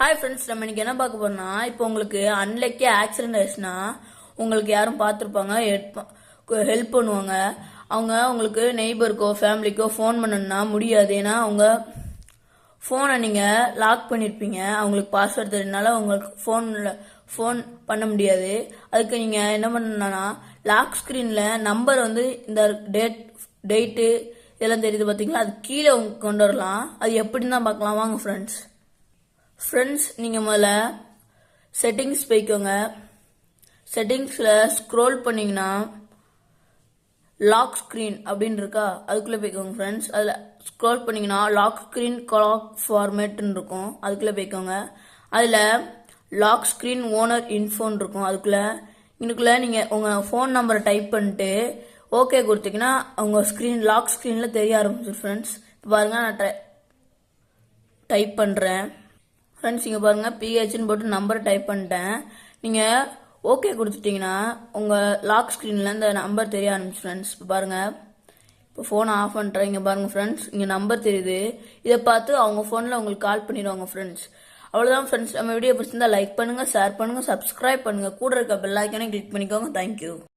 Hi friends நம்ம இன்னைக்கு என்ன பார்க்க போறோம்னா இப்போ உங்களுக்கு அன்லக்கே ஆக்சிடென்ட் ஆயிடுச்சுன்னா உங்களுக்கு யாரும் பார்த்துருப்பாங்க ஹெல்ப் பண்ணுவாங்க. அவங்க உங்களுக்கு நெய்பருக்கோ ஃபேமிலிக்கோ ஃபோன் பண்ணணும்னா முடியாது. ஏன்னா அவங்க ஃபோனை நீங்கள் லாக் பண்ணியிருப்பீங்க அவங்களுக்கு பாஸ்வேர்டு தெரிஞ்சனால உங்களுக்கு ஃபோனில் ஃபோன் பண்ண முடியாது. அதுக்கு நீங்கள் என்ன பண்ணணும்னா லாக் ஸ்க்ரீனில் நம்பர் வந்து இந்த டேட் டேட்டு இதெல்லாம் தெரியுது பார்த்தீங்களா அது கீழே கொண்டு வரலாம். அது எப்படின்னு தான் பார்க்கலாம். வாங்க ஃப்ரெண்ட்ஸ் ஃப்ரெண்ட்ஸ் நீங்கள் முதல்ல செட்டிங்ஸ் போய்க்கோங்க. செட்டிங்ஸில் ஸ்க்ரோல் பண்ணிங்கன்னா லாக் ஸ்க்ரீன் அப்படின்னு இருக்கா? அதுக்குள்ளே போய்க்கோங்க ஃப்ரெண்ட்ஸ் அதில் ஸ்க்ரோல் பண்ணிங்கன்னா லாக் ஸ்க்ரீன் கிளாக் ஃபார்மேட்னு இருக்கும். அதுக்குள்ளே போய்க்கோங்க. அதில் லாக் ஸ்க்ரீன் ஓனர் இன்ஃபோன் இருக்கும். அதுக்குள்ளே இதுக்குள்ளே நீங்கள் உங்கள் ஃபோன் நம்பரை டைப் பண்ணிட்டு ஓகே கொடுத்தீங்கன்னா உங்கள் ஸ்க்ரீன் லாக் ஸ்க்ரீனில் தெரிய ஆரம்பிச்சிடும் ஃப்ரெண்ட்ஸ் இப்போ பாருங்கள் நான் ட்ரை டைப் பண்ணுறேன் ஃப்ரெண்ட்ஸ் இங்கே பாருங்கள் பிஹெச்னு போட்டு நம்பர் டைப் பண்ணிட்டேன். நீங்கள் ஓகே கொடுத்துட்டீங்கன்னா உங்கள் லாக் ஸ்க்ரீனில் இந்த நம்பர் தெரிய ஆரம்பிச்சு ஃப்ரெண்ட்ஸ் இப்போ பாருங்கள் இப்போ ஃபோனை ஆஃப் பண்ணுறேன் இங்கே பாருங்கள் ஃப்ரெண்ட்ஸ் இங்கே நம்பர் தெரியுது. இதை பார்த்து அவங்க ஃபோனில் உங்களுக்கு கால் பண்ணிடுவாங்க ஃப்ரெண்ட்ஸ் அவ்வளோதான் ஃப்ரெண்ட்ஸ் நம்ம வீடியோ பிடிச்சிருந்தா லைக் பண்ணுங்கள் ஷேர் பண்ணுங்கள் சப்ஸ்கிரைப் பண்ணுங்கள் கூட இருக்க பெல் ஐக்கானே கிளிக் பண்ணிக்கோங்க. தேங்க்யூ